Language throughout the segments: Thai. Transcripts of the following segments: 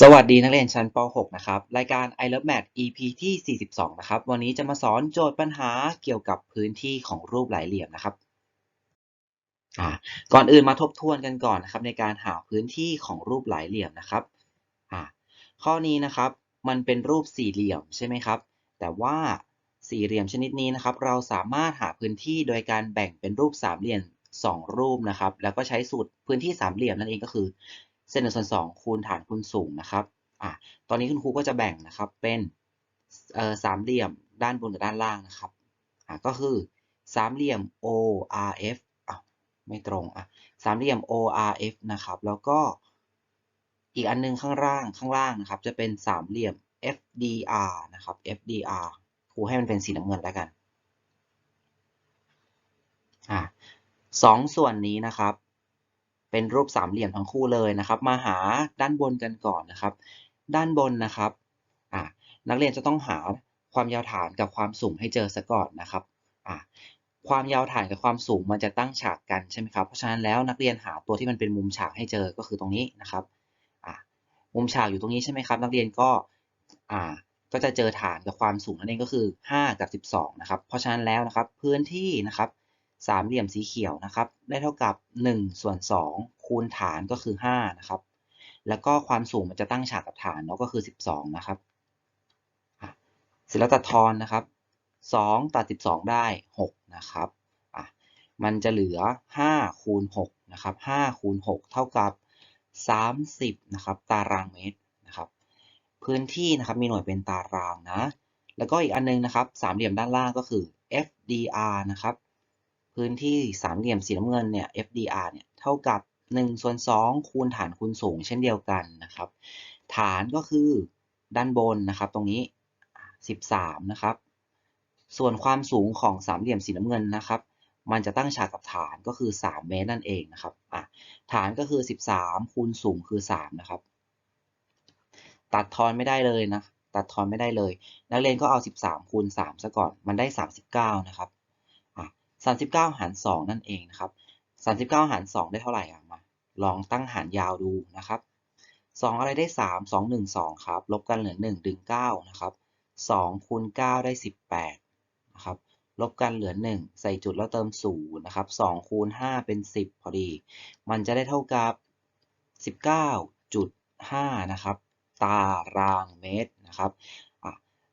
สวัสดีนักเรียนชั้นป .6 นะครับ รายการ I Love Math EP ที่ 42 นะครับ วันนี้จะมาสอนโจทย์ปัญหาเกี่ยวกับพื้นที่ของรูปหลายเหลี่ยมนะครับ ก่อนอื่นมาทบทวนกันก่อนนะครับ ในการหาพื้นที่ของรูปหลายเหลี่ยมนะครับ ข้อนี้นะครับ มันเป็นรูปสี่เหลี่ยมใช่ไหมครับ แต่ว่าสี่เหลี่ยมชนิดนี้นะครับ เราสามารถหาพื้นที่โดยการแบ่งเป็นรูปสามเหลี่ยมสองรูปนะครับ แล้วก็ใช้สูตรพื้นที่สามเหลี่ยมนั่นเองก็คือ เส้นหนึ่งส่วนสองคูณฐานคูณสูงนะครับอะตอนนี้คุณครูก็จะแบ่งนะครับเป็นเอ่อสามเหลี่ยมด้านบนกับด้านล่างนะครับอะก็คือสามเหลี่ยม ORF อะไม่ตรงอะสามเหลี่ยม ORF นะครับแล้วก็อีกอันนึงข้างล่างข้างล่างนะครับ จะเป็นสามเหลี่ยม FDR นะครับ FDR ครูให้มันเป็นสีน้ำเงินแล้วกันอะสองส่วนนี้นะครับ เป็นรูปสามเหลี่ยมทั้งคู่เลยนะครับ มาหาด้านบนกันก่อนนะครับ ด้านบนนะครับนักเรียนจะต้องหาความยาวฐานกับความสูงให้เจอซะก่อนนะครับความยาวฐานกับความสูงมันจะตั้งฉากกันใช่ไหมครับ เพราะฉะนั้นแล้วนักเรียนหาตัวที่มันเป็นมุมฉากให้เจอก็คือตรงนี้นะครับมุมฉากอยู่ตรงนี้ใช่ไหมครับ นักเรียนก็ก็จะเจอฐานกับความสูงนั่นเองก็คือ 5 กับ 12 นะครับ เพราะฉะนั้นแล้วนะครับพื้นที่นะครับ สามเหลี่ยมสีเขียวนะครับ ได้เท่ากับ1ส่วน2คูณฐานก็คือ5นะครับ แล้วก็ความสูงมันจะตั้งฉากกับฐานเนาะก็คือ 12 นะครับเสร็จแล้วตัดทอนนะครับ 2 ตัด 12 ได้ 6 นะครับอะมันจะเหลือ 5 คูณ 6 นะครับ 5 คูณ 6 เท่ากับ 30 นะครับ ตารางเมตรนะครับ พื้นที่นะครับมีหน่วยเป็นตารางนะ แล้วก็อีกอันนึงนะครับ สามเหลี่ยมด้านล่างก็คือ FDR นะครับ พื้นที่สามเหลี่ยมสีน้ำเงินเนี่ย FDR เนี่ยเท่ากับ1ส่วน2คูณฐานคูณสูงเช่นเดียวกันนะครับ ฐานก็คือด้านบนนะครับ ตรงนี้ 13 นะครับ ส่วนความสูงของสามเหลี่ยมสีน้ำเงินนะครับ มันจะตั้งฉากกับฐานก็คือ 3 เมตรนั่นเองนะครับอะฐานก็คือ 13 คูณสูงคือ 3 นะครับ ตัดทอนไม่ได้เลยนะ ตัดทอนไม่ได้เลย นักเรียนก็เอา 13 คูณ 3 ซะก่อน มันได้ 39 นะครับ 39 หาร 2 นั่นเองนะครับ 39 หาร 2 ได้เท่าไหร่อะมาลองตั้งหารยาวดูนะครับ 2 อะไรได้ 3 2 1 2 ครับ ลบกันเหลือ 1 ดึง 9 นะครับ 2 คูณ 9 ได้ 18 นะครับ ลบกันเหลือ 1 ใส่จุดแล้วเติม 0 นะครับ 2 คูณ 5 เป็น 10 พอดี มันจะได้เท่ากับ 19.5 นะครับ ตารางเมตรนะครับ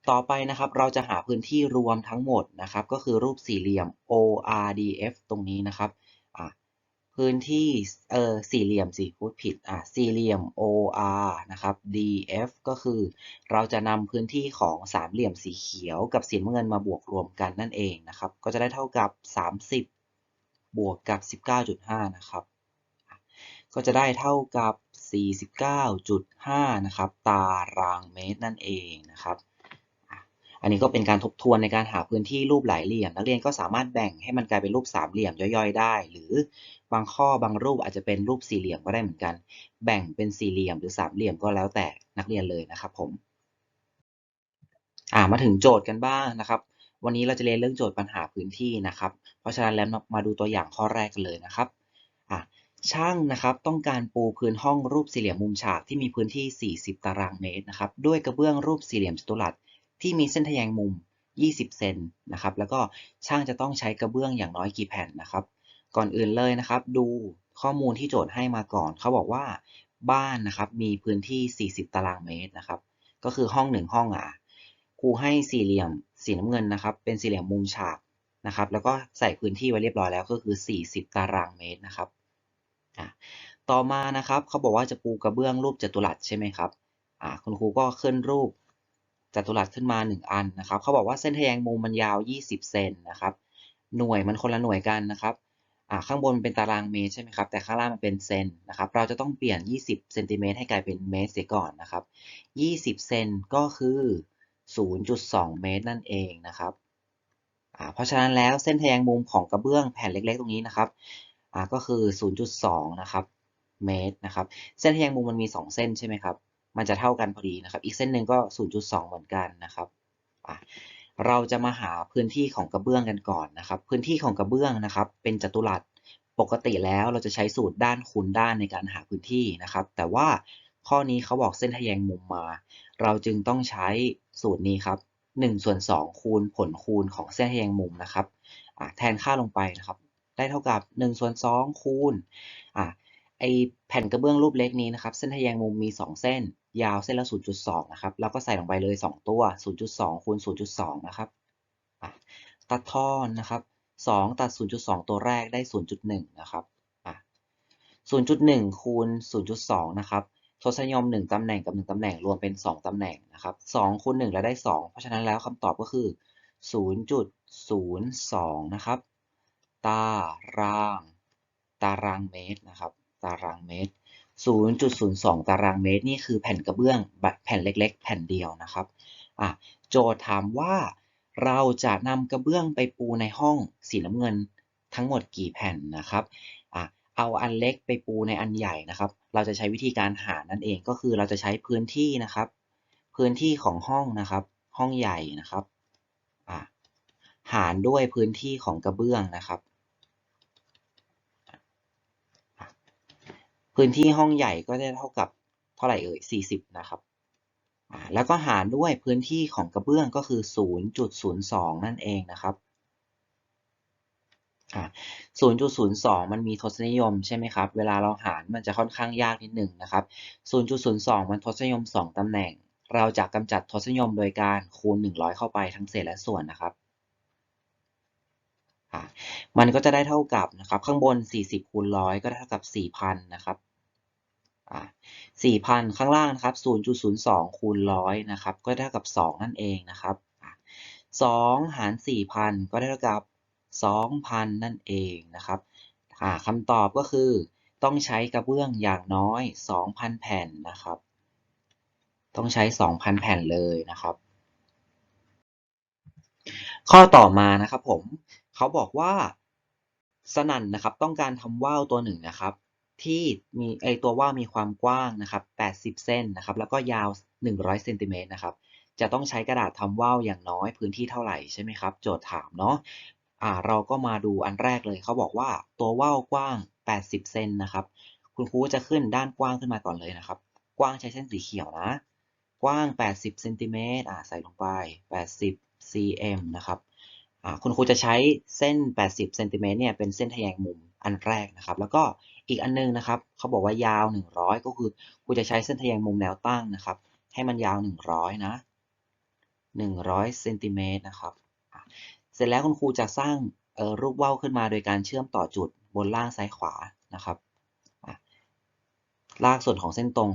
ต่อไปนะครับเราจะหาพื้นที่รวมทั้งหมดนะครับก็คือรูปสี่เหลี่ยม ORDF ตรงนี้นะครับพื้นที่เออสี่เหลี่ยมสิพูดผิดอะสี่เหลี่ยม OR นะครับ DF ก็คือเราจะนำพื้นที่ของสามเหลี่ยมสีเขียวกับสีเงินมาบวกรวมกันนั่นเองนะครับ ก็จะได้เท่ากับ 30 บวกกับ 19.5 นะครับ ก็จะได้เท่ากับ 49.5 นะครับ ตารางเมตรนั่นเองนะครับ อันนี้ก็เป็นการทบทวนในการหาพื้นที่รูปหลายเหลี่ยม นักเรียนก็สามารถแบ่งให้มันกลายเป็นรูปสามเหลี่ยมย่อยๆ ได้ หรือบางข้อบางรูปอาจจะเป็นรูปสี่เหลี่ยมก็ได้เหมือนกัน แบ่งเป็นสี่เหลี่ยมหรือสามเหลี่ยมก็แล้วแต่นักเรียนเลยนะครับผมอ่ามาถึงโจทย์กันบ้างนะครับ วันนี้เราจะเรียนเรื่องโจทย์ปัญหาพื้นที่นะครับ เพราะฉะนั้นแล้วมาดูตัวอย่างข้อแรกกันเลยนะครับอะช่างนะครับต้องการปูพื้นห้องรูปสี่เหลี่ยมมุมฉากที่มีพื้นที่ 40 ตารางเมตรนะครับด้วยกระเบื้องรูปสี่เหลี่ยมจัตุรัส ที่มีเส้นทะแยงมุม 20 เซนนะครับ แล้วก็ช่างจะต้องใช้กระเบื้องอย่างน้อยกี่แผ่นนะครับ ก่อนอื่นเลยนะครับ ดูข้อมูลที่โจทย์ให้มาก่อน เขาบอกว่าบ้านนะครับมีพื้นที่ 40 ตารางเมตรนะครับ ก็คือห้องหนึ่งห้องอะครูให้สี่เหลี่ยมสีน้ำเงินนะครับ เป็นสี่เหลี่ยมมุมฉากนะครับ แล้วก็ใส่พื้นที่ไว้เรียบร้อยแล้วก็คือ 40 ตารางเมตรนะครับต่อมานะครับเขาบอกว่าจะปูกระเบื้องรูปจัตุรัสใช่ไหมครับคุณครูก็ขึ้นรูป จัตุรัสขึ้นมา 1 อันนะครับเขาบอกว่าเส้นทแยงมุมมันยาว 20 เซนนะครับ หน่วยมันคนละหน่วยกันนะครับข้างบนเป็นตารางเมตรใช่ไหมครับแต่ข้างล่างมันเป็นเซนนะครับเราจะต้องเปลี่ยน 20เซนติเมตรให้กลายเป็นเมตรเสียก่อนนะครับ20เซนก็คือ 0.2 เมตรนั่นเองนะครับเพราะฉะนั้นแล้วเส้นทแยงมุมของกระเบื้องแผ่นเล็ก ๆ ตรงนี้นะครับก็คือ 0.2 นะครับเมตรนะครับ เส้นทแยงมุมมันมี 2 เส้นใช่ไหมครับ มันจะเท่ากันพอดีนะครับ อีกเส้นหนึ่งก็ 0.2 เหมือนกันนะครับเราจะมาหาพื้นที่ของกระเบื้องกันก่อนนะครับ พื้นที่ของกระเบื้องนะครับ เป็นจัตุรัสปกติแล้วเราจะใช้สูตรด้านคูณด้านในการหาพื้นที่นะครับ แต่ว่าข้อนี้เขาบอกเส้นทแยงมุมมา เราจึงต้องใช้สูตรนี้ครับ1ส่วน2คูณผลคูณของเส้นทแยงมุมนะครับแทนค่าลงไปนะครับ ได้เท่ากับ1ส่วน2คูณ ไอแผ่นกระเบื้องรูปเล็กนี้นะครับเส้นทแยงมุมมี 2 เส้น ยาวเส้นละ 0.2 นะครับแล้วก็ใส่ลงไปเลย 2 ตัว 0.2คูณ0.2 นะครับตัดท่อนนะครับ 2 ตัด 0.2 ตัวแรกได้ 0.1 นะครับ0.1 คูณ 0.2 นะครับทศนิยม 1 ตำแหน่งกับ 1 ตำแหน่งรวมเป็น 2 ตำแหน่งนะครับ2คูณ1แล้วได้ 2 เพราะฉะนั้นแล้วคำตอบก็คือ 0.02 นะครับ ตาราง ตารางเมตรนะครับ ตารางเมตร 0.02 ตารางเมตร นี่คือแผ่นกระเบื้องแผ่นเล็ก ๆ แผ่นเดียวนะครับโจทย์ถามว่าเราจะนำกระเบื้องไปปูในห้องสีน้ำเงินทั้งหมดกี่แผ่นนะครับอเอาอันเล็กไปปูในอันใหญ่นะครับ เราจะใช้วิธีการหารนั่นเองก็คือเราจะใช้พื้นที่นะครับ พื้นที่ของห้องนะครับ ห้องใหญ่นะครับหารด้วยพื้นที่ของกระเบื้องนะครับ พื้นที่ห้องใหญ่ก็จะเท่ากับเท่าไหร่เอ่ย40 นะครับ แล้วก็หารด้วยพื้นที่ของกระเบื้องก็คือ 0.02 นั่นเองนะครับ0.02 มันมีทศนิยมใช่ไหมครับ เวลาเราหารมันจะค่อนข้างยากนิดหนึ่งนะครับ 0.02 มันทศนิยม 2 ตำแหน่ง เราจะกำจัดทศนิยมโดยการคูณ 100 เข้าไปทั้งเศษและส่วนนะครับ มันก็จะได้เท่ากับนะครับข้างบน 40คูณ100ก็เท่ากับ 4,000 นะครับ4,000 ข้างล่างนะครับ 0.02คูณ100นะครับ ก็เท่ากับ 2 นั่นเองนะครับ2หาร 4,000 ก็ได้เท่ากับ 2,000 นั่นเองนะครับคำตอบก็คือต้องใช้กระเบื้องอย่างน้อย 2,000 แผ่นนะครับ ต้องใช้ 2,000 แผ่นเลยนะครับ ข้อต่อมานะครับผม เขาบอกว่า สนั่นนะครับ ต้องการทำว่าวตัวหนึ่งนะครับ ที่มีไอตัวว่าวมีความกว้างนะครับ 80เซนนะครับ แล้วก็ยาว 100เซนติเมตรนะครับ จะต้องใช้กระดาษทำว่าวอย่างน้อยพื้นที่เท่าไหร่ใช่ไหมครับ โจทย์ถามเนาะอ่าเราก็มาดูอันแรกเลย เขาบอกว่าตัวว่าวกว้าง 80 เซนนะครับ คุณครูจะขึ้นด้านกว้างขึ้นมาก่อนเลยนะครับ กว้างใช้เส้นสีเขียวนะ กว้าง 80 เซนติเมตรอ่าใส่ลงไป 80 cm นะครับ คุณครูจะใช้เส้น 80เซนติเมตรเนี่ยเป็นเส้นทะแยงมุมอันแรกนะครับ แล้วก็อีกอันนึงนะครับเขาบอกว่ายาว 100 ก็คือครูจะใช้เส้นทะแยงมุมแนวตั้งนะครับ ให้มันยาว 100 นะ 100เซนติเมตรนะครับ เสร็จแล้วคุณครูจะสร้างรูปว่าวขึ้นมาโดยการเชื่อมต่อจุดบนล่างซ้ายขวานะครับลากส่วนของเส้นตรง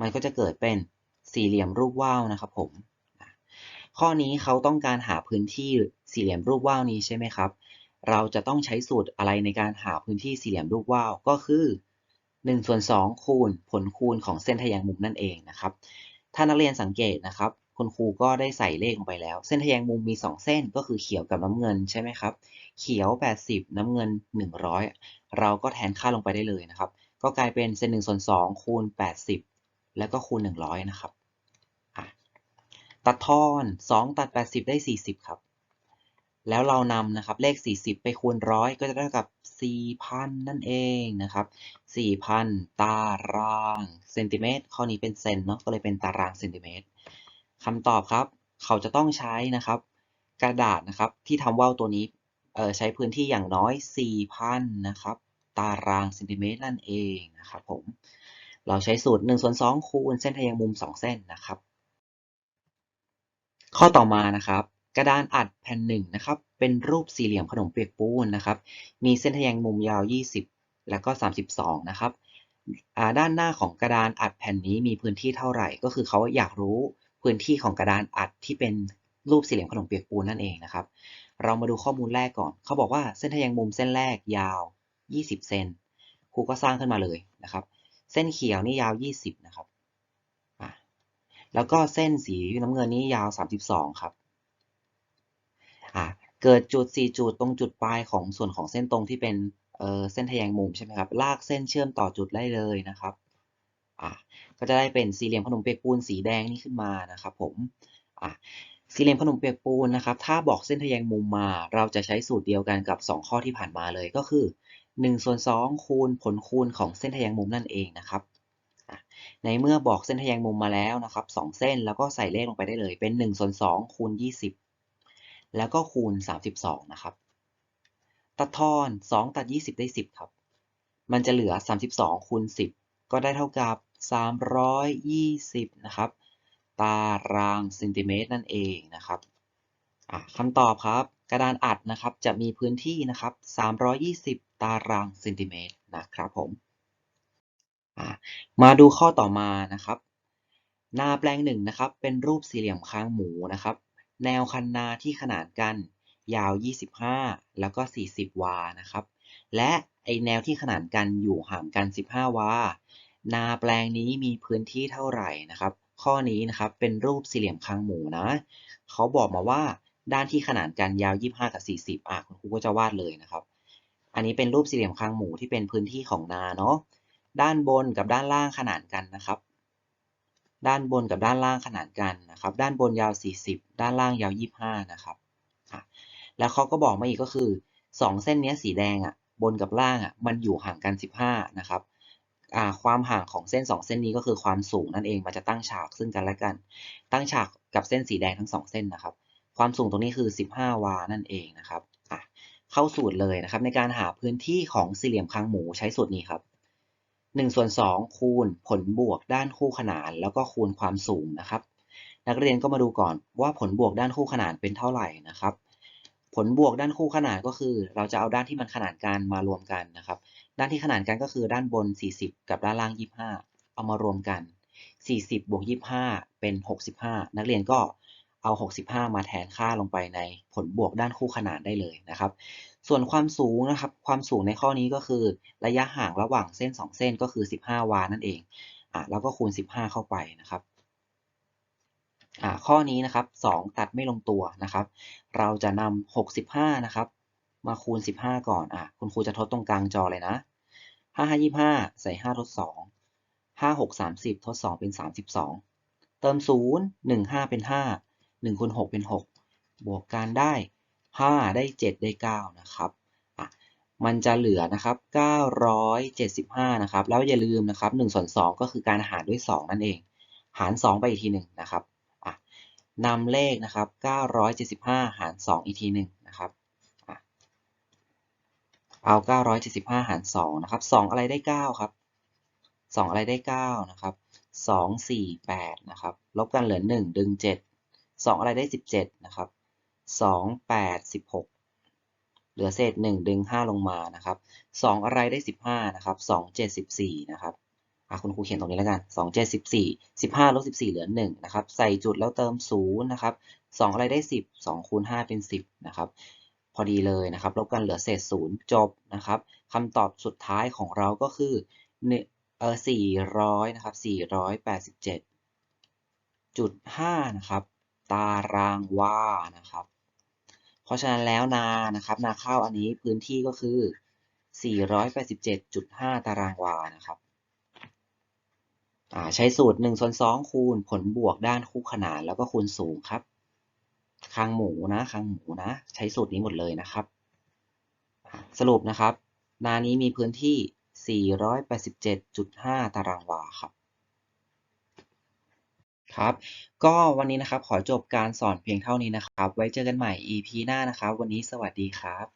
มันก็จะเกิดเป็นสี่เหลี่ยมรูปว่าวนะครับผม ข้อนี้เขาต้องการหาพื้นที่สี่เหลี่ยมรูปว่าวนี้ใช่ไหมครับ เราจะต้องใช้สูตรอะไรในการหาพื้นที่สี่เหลี่ยมรูปว่าวก็คือ1ส่วน2คูณผลคูณของเส้นทะแยงมุมนั่นเองนะครับ ถ้านักเรียนสังเกตนะครับ คุณครูก็ได้ใส่เลขลงไปแล้ว เส้นทะแยงมุมมี 2 เส้นก็คือเขียวกับน้ำเงินใช่ไหมครับ เขียว 80 น้ำเงิน 100 เราก็แทนค่าลงไปได้เลยนะครับ ก็กลายเป็นเส้น1ส่วน2คูณ 80 แล้วก็คูณ 100 นะครับ ตัดทอน 2 ตัด 80 ได้ 40 ครับ แล้วเรานำนะครับเลข 40 ไปคูณร้อยก็จะได้กับ 4,000 นั่นเองนะครับ 4,000 ตารางเซนติเมตรข้อนี้เป็นเซนเนาะก็เลยเป็นตารางเซนติเมตรคำตอบครับ เขาจะต้องใช้นะครับ กระดาษนะครับที่ทำว่าวตัวนี้ใช้พื้นที่อย่างน้อย 4,000 นะครับ ตารางเซนติเมตรนั่นเองนะครับผม เราใช้สูตร1ส่วน2คูณเส้นทะแยงมุม 2 เส้นนะครับ ข้อต่อมานะครับ กระดานอัดแผ่นหนึ่งนะครับ เป็นรูปสี่เหลี่ยมขนมเปียกปูนนะครับ มีเส้นทะแยงมุมยาว 20 แล้วก็ 32 นะครับด้านหน้าของกระดานอัดแผ่นนี้มีพื้นที่เท่าไหร่ ก็คือเขาอยากรู้พื้นที่ของกระดานอัดที่เป็นรูปสี่เหลี่ยมขนมเปียกปูนนั่นเองนะครับ เรามาดูข้อมูลแรกก่อน เขาบอกว่าเส้นทะแยงมุมเส้นแรกยาว 20 เซน ครูก็สร้างขึ้นมาเลยนะครับ เส้นเขียวนี่ยาว 20 นะครับ แล้วก็เส้นสีน้ำเงินนี้ยาว 32 ครับเกิดจุด 4 จุดตรงจุดปลายของส่วนของเส้นตรงที่เป็นเส้นทะแยงมุมใช่ไหมครับ ลากเส้นเชื่อมต่อจุดได้เลยนะครับอะก็จะได้เป็นสี่เหลี่ยมขนมเปียกปูนสีแดงนี่ขึ้นมานะครับผมอะสี่เหลี่ยมขนมเปียกปูนนะครับ ถ้าบอกเส้นทะแยงมุมมา เราจะใช้สูตรเดียวกันกับ 2 ข้อที่ผ่านมาเลยก็คือ1ส่วน2คูณผลคูณของเส้นทะแยงมุมนั่นเองนะครับ ในเมื่อบอกเส้นทะแยงมุมมาแล้วนะครับสองเส้นแล้วก็ใส่เลขลงไปได้เลย เป็น1ส่วน2คูณ 20 แล้วก็คูณ 32 นะครับ ตัดทอน 2 ตัด 20 ได้ 10 ครับ มันจะเหลือ 32คูณ 10 ก็ได้เท่ากับ 320 นะครับ ตารางเซนติเมตรนั่นเองนะครับคำตอบครับ กระดานอัดนะครับจะมีพื้นที่นะครับ 320 ตารางเซนติเมตรนะครับผม มาดูข้อต่อมานะครับ นาแปลงหนึ่งนะครับ เป็นรูปสี่เหลี่ยมค้างหมูนะครับ แนวคันนาที่ขนานกันยาว 25 แล้วก็ 40 วานะครับ และไอแนวที่ขนานกันอยู่ห่างกัน 15 วา นาแปลงนี้มีพื้นที่เท่าไหร่นะครับ ข้อนี้นะครับเป็นรูปสี่เหลี่ยมค้างหมูนะ เขาบอกมาว่าด้านที่ขนานกันยาว 25 กับ 40 อะคุณครูก็จะวาดเลยนะครับ อันนี้เป็นรูปสี่เหลี่ยมค้างหมูที่เป็นพื้นที่ของนาเนาะ ด้านบนกับด้านล่างขนานกันนะครับ ด้านบนกับด้านล่างขนานกันนะครับ ด้านบนยาว 40 ด้านล่างยาว 25 นะครับแล้วเขาก็บอกมาอีกก็คือ 2 เส้นนี้สีแดงอะ บนกับล่างอะ มันอยู่ห่างกัน 15 นะครับความห่างของเส้น 2 เส้นนี้ก็คือความสูงนั่นเอง มันจะตั้งฉากซึ่งกันและกัน ตั้งฉากกับเส้นสีแดงทั้ง 2 เส้นนะครับ ความสูงตรงนี้คือ 15 วา นั่นเองนะครับเข้าสูตรเลยนะครับ ในการหาพื้นที่ของสี่เหลี่ยมคางหมูใช้สูตรนี้ครับ 1ส่วน2คูณผลบวกด้านคู่ขนานแล้วก็คูณความสูงนะครับ นักเรียนก็มาดูก่อนว่าผลบวกด้านคู่ขนานเป็นเท่าไหร่นะครับ ผลบวกด้านคู่ขนานก็คือ เราจะเอาด้านที่มันขนานกันมารวมกันนะครับ ด้านที่ขนานกันก็คือด้านบน 40 กับด้านล่าง 25 เอามารวมกัน 40บวก25 เป็น 65 นักเรียนก็ เอา 65 มาแทนค่าลงไปในผลบวกด้านคู่ขนานได้เลยนะครับ ส่วนความสูงนะครับ ความสูงในข้อนี้ก็คือระยะห่างระหว่างเส้น 2 เส้นก็คือ 15 วานั่นเอง อะแล้วก็คูณ 15 เข้าไปนะครับ อ่าข้อนี้นะครับ 2 ตัดไม่ลงตัวนะครับ เราจะนำ65 นะครับ มาคูณ 15 ก่อน อะ คุณครูจะทดตรงกลางจอเลยนะ 5 5 25 ใส่ 5 ทด 2 5 6 30 ทด 2 เป็น 32 เติม 0 1 5 เป็น 5 1คูณ6เป็น 6 บวกกันได้ 5 ได้ 7 ได้ 9 นะครับอะมันจะเหลือนะครับ 975 นะครับ แล้วอย่าลืมนะครับ1ส่วน2ก็คือการหารด้วย 2 นั่นเอง หาร 2 ไปอีกทีหนึ่งนะครับอะนำเลขนะครับ 975 หาร 2 อีกทีหนึ่งนะครับอะเอา 975 หาร 2 นะครับ 2 อะไรได้ 9 ครับ 2 อะไรได้ 9 นะครับ 2 4 8 นะครับ ลบกันเหลือ 1 ดึง 7 2 อะไรได้ 17 นะครับ 2 8 16 เหลือเศษ 1 ดึง 5 ลงมานะครับ 2 อะไรได้ 15 นะครับ 2 7 14 นะครับอะคุณครูเขียนตรงนี้แล้วกัน 2 7 14 15ลบ14 เหลือ 1 นะครับ ใส่จุดแล้วเติม 0 นะครับ 2 อะไรได้ 10 2คูณ5เป็น 10 นะครับ พอดีเลยนะครับ ลบกันเหลือเศษ 0 จบนะครับคำตอบสุดท้ายของเราก็คือเออ400 นะครับ 487จุด5นะครับ ตารางวานะครับ เพราะฉะนั้นแล้วนานะครับนาข้าวอันนี้พื้นที่ก็คือ 487.5 ตารางวานะครับใช้สูตร1ส่วน2คูณผลบวกด้านคู่ขนานแล้วก็คูณสูงครับคางหมูนะคางหมูนะ ใช้สูตรนี้หมดเลยนะครับ สรุปนะครับ นานี้มีพื้นที่ 487.5 ตารางวาครับ ครับ ก็วันนี้นะครับขอจบการสอนเพียงเท่านี้นะครับ ไว้เจอกันใหม่ EP หน้านะครับ วันนี้สวัสดีครับ